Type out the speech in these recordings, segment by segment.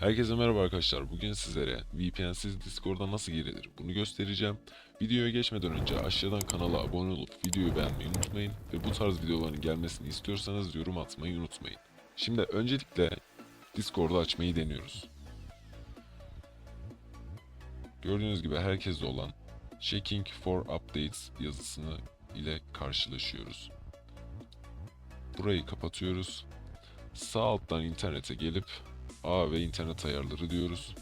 Herkese merhaba arkadaşlar. Bugün sizlere VPN'siz Discord'a nasıl girilir bunu göstereceğim. Videoya geçmeden önce aşağıdan kanala abone olup videoyu beğenmeyi unutmayın. Ve bu tarz videoların gelmesini istiyorsanız yorum atmayı unutmayın. Şimdi öncelikle Discord'u açmayı deniyoruz. Gördüğünüz gibi herkeste olan Checking for Updates yazısını ile karşılaşıyoruz. Burayı kapatıyoruz. Sağ alttan internete gelip ağ ve internet ayarları diyoruz.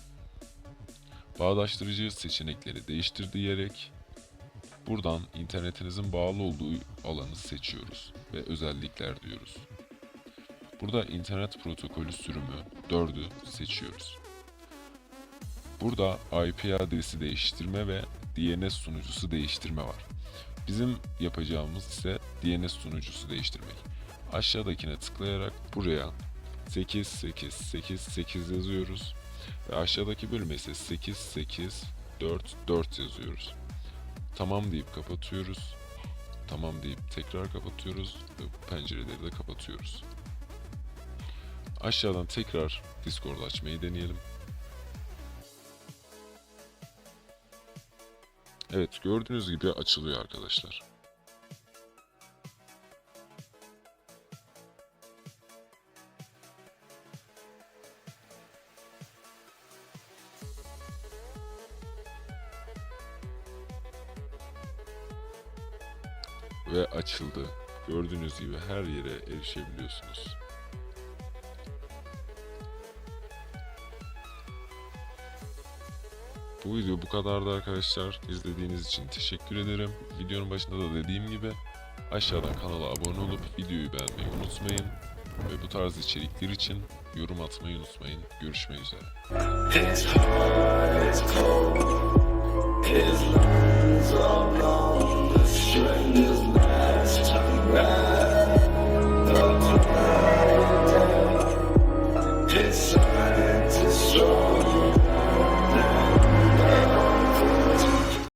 Bağdaştırıcı seçenekleri değiştir diyerek buradan internetinizin bağlı olduğu alanı seçiyoruz ve özellikler diyoruz. Burada internet protokolü sürümü 4'ü seçiyoruz. Burada IP adresi değiştirme ve DNS sunucusu değiştirme var. Bizim yapacağımız ise DNS sunucusu değiştirmek. Aşağıdakine tıklayarak buraya 8888 yazıyoruz. Ve aşağıdaki bölüme ise 8844 yazıyoruz. Tamam deyip kapatıyoruz. Tamam deyip tekrar kapatıyoruz ve pencereleri de kapatıyoruz. Aşağıdan tekrar Discord açmayı deneyelim. Evet gördüğünüz gibi açılıyor arkadaşlar. ve açıldı. Gördüğünüz gibi her yere erişebiliyorsunuz. Bu video bu kadardı arkadaşlar. İzlediğiniz için teşekkür ederim. Videonun başında da dediğim gibi aşağıdan kanala abone olup videoyu beğenmeyi unutmayın. Ve bu tarz içerikler için yorum atmayı unutmayın. Görüşmek üzere. His heart is cold. His lungs are